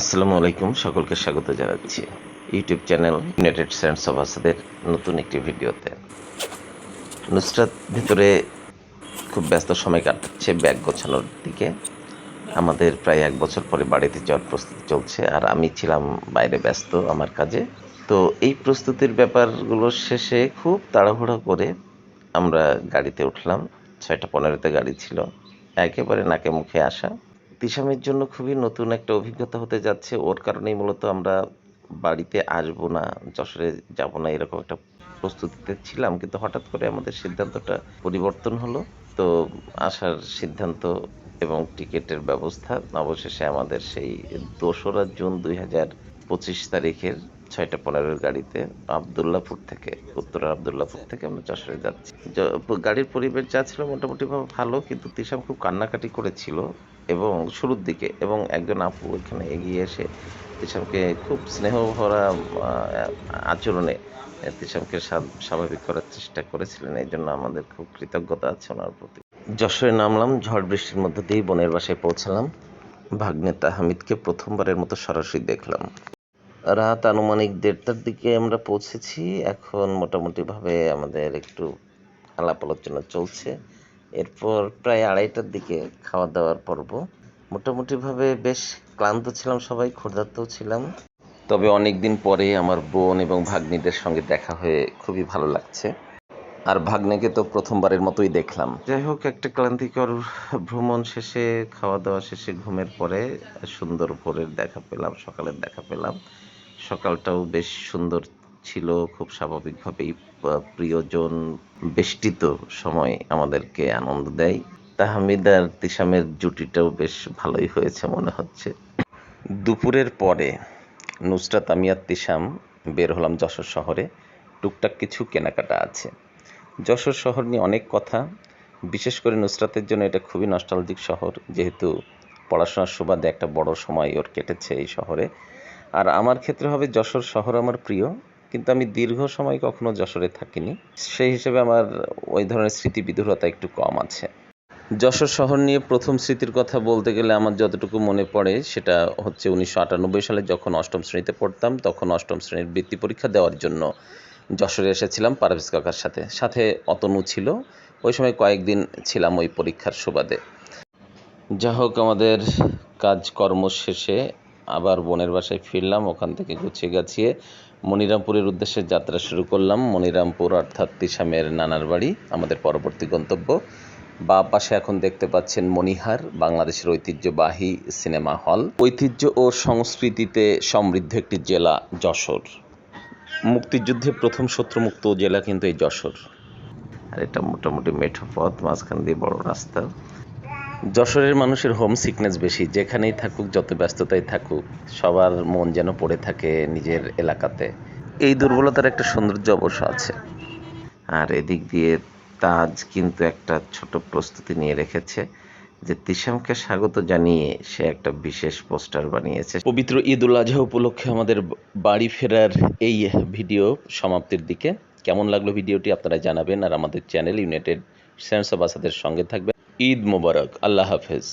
আসসালামু আলাইকুম, সকলকে স্বাগত জানাচ্ছি YouTube channel United Saints of আসাদের নতুন একটি ভিডিওতে। নুসরাত ভিতরে খুব ব্যস্ত সময় কাটাচ্ছে ব্যাগ গোছানোর দিকে। আমাদের প্রায় এক বছর পরে বাড়িতে যাওয়ার প্রস্তুতি চলছে আর আমি ছিলাম বাইরে ব্যস্ত আমার কাজে। তো এই প্রস্তুতির ব্যাপারগুলো শেষে খুব তাড়াহুড়ো করে আমরা গাড়িতে উঠলাম। ছয়টা পনেরোতে গাড়ি ছিল। একেবারে নাকে মুখে আসা। তিশামের জন্য খুবই নতুন একটা অভিজ্ঞতা হতে যাচ্ছে। ওর কারণেই মূলত আমরা বাড়িতে আসব না, যশোরে যাব না এরকম একটা প্রস্তুতিতে ছিলাম। কিন্তু হঠাৎ করে আমাদের সিদ্ধান্তটা পরিবর্তন হলো। তো আসার সিদ্ধান্ত এবং টিকিটের ব্যবস্থা, অবশেষে আমাদের সেই দোসরা জুন দুই হাজার পঁচিশ তারিখের ছয়টা পনেরোর গাড়িতে আবদুল্লাপুর থেকে, উত্তরা আবদুল্লাপুর থেকে আমরা যশোরে যাচ্ছি। গাড়ির পরিবেশ যা ছিল মোটামুটিভাবে ভালো, কিন্তু তিশাম খুব কান্নাকাটি করেছিল। এবং শুরুর দিকে এবং একজন আপু এখানে এগিয়ে এসে তিশামকে খুব স্নেহ ভরা আচরণে তিশামকে স্বা- স্বাভাবিক করার চেষ্টা করেছিলেন। এই জন্য আমাদের খুব কৃতজ্ঞতা আছে ওনার প্রতি। যশোরে নামলাম, ঝড় বৃষ্টির মধ্যে দিয়েই বোনের বাসায় পৌঁছালাম। ভাগ্নে তাহামিদকে প্রথমবারের মতো সরাসরি দেখলাম। রাত আনুমানিক দেড়টার দিকে আমরা পৌঁছেছি। এখন মোটামুটিভাবে আমাদের একটু আলাপ আলোচনা চলছে। এরপর প্রায় আড়াইটার দিকে খাওয়া দাওয়ার পর্ব। মোটামুটিভাবে বেশ ক্লান্ত ছিলাম সবাই ক্ষুধার্তও ছিলাম। তবে অনেক দিন পরে আমার বোন এবং ভাগ্নিদের সঙ্গে দেখা হয়ে খুবই ভালো লাগছে। আর ভাগ্নেকে তো প্রথমবারের মতোই দেখলাম। যাই হোক, একটা ক্লান্তিকর ভ্রমণ শেষে, খাওয়া দাওয়া শেষে ঘুমের পরে সুন্দর ভোরের দেখা পেলাম, সকালের দেখা পেলাম। সকালটাও বেশ সুন্দর ছিল খুব স্বাভাবিকভাবেই প্রিয়জন বেষ্টিত সময় আমাদেরকে আনন্দ দেয়। তাহমিদ আর তিশামের জুটিটাও বেশ ভালোই হয়েছে মনে হচ্ছে। দুপুরের পরে নুসরাত আমি আর তিশাম বের হলাম যশোর শহরে। টুকটাক কিছু কেনাকাটা আছে। যশোর শহর নিয়ে অনেক কথা। বিশেষ করে নুসরাতের জন্য এটা খুবই নস্টালজিক শহর, যেহেতু পড়াশোনার সুবাদে একটা বড় সময় ওর কেটেছে এই শহরে। আর আমার ক্ষেত্রে হবে যশোর শহর আমার প্রিয়। কিন্তু আমি দীর্ঘ সময় কখনো যশোরে থাকিনি। সেই হিসেবে আমার ওই ধরনের স্মৃতি বিদুরতা একটু কম আছে। যশোর শহর নিয়ে প্রথম স্মৃতির কথা বলতে গেলে আমার যতটুকু মনে পড়ে সেটা হচ্ছে উনিশশো আটানব্বই সালে যখন অষ্টম শ্রেণীতে পড়তাম, তখন অষ্টম শ্রেণির বৃত্তি পরীক্ষা দেওয়ার জন্য যশোরে এসেছিলাম পারভেজ কাকার সাথে। সাথে অতনু ছিল। ওই সময় কয়েকদিন ছিলাম ওই পরীক্ষার সুবাদে। যা হোক, আমাদের কাজকর্ম শেষে আবার বোনের বাসায় ফিরলাম, ওখান থেকে গুছিয়ে গাছিয়ে মনিরামপুরের উদ্দেশ্যে যাত্রা শুরু করলাম। মনিরামপুর অর্থাৎ তিসামের নানার বাড়ি, আমাদের পরবর্তী গন্তব্য। বা পাশে এখন দেখতে পাচ্ছেন মণিহার বাংলাদেশের ঐতিহ্যবাহী সিনেমা হল। ঐতিহ্য ও সংস্কৃতিতে সমৃদ্ধ একটি জেলা, যশোর। মুক্তিযুদ্ধে প্রথম শত্রুমুক্ত জেলা কিন্তু এই যশোর। আর এটা মোটামুটি মেঠো পথ, মাঝখান দিয়ে বড় রাস্তা। যশোরের মানুষের হোম সিকনেস বেশি। যেখানেই থাকুক, যত ব্যস্ততাই থাকুক, সবার মন যেন পড়ে থাকে নিজের এলাকাতে। এই দুর্বলতার একটা সৌন্দর্য অবশ্য আছে। আর এদিক দিয়ে তাজ কিন্তু একটা ছোট প্রস্তুতি নিয়ে রেখেছে, যে তিশামকে স্বাগত জানিয়ে সে একটা বিশেষ পোস্টার বানিয়েছে। পবিত্র ঈদ উল আজহা উপলক্ষে আমাদের বাড়ি ফেরার এই ভিডিও সমাপ্তির দিকে। কেমন লাগল ভিডিওটি আপনারা জানাবেন, আর আমাদের চ্যানেল ইউনাইটেড সেন্স অফ আসাদের সঙ্গে থাকবেন। ঈদ মোবারক আল্লাহ হাফেজ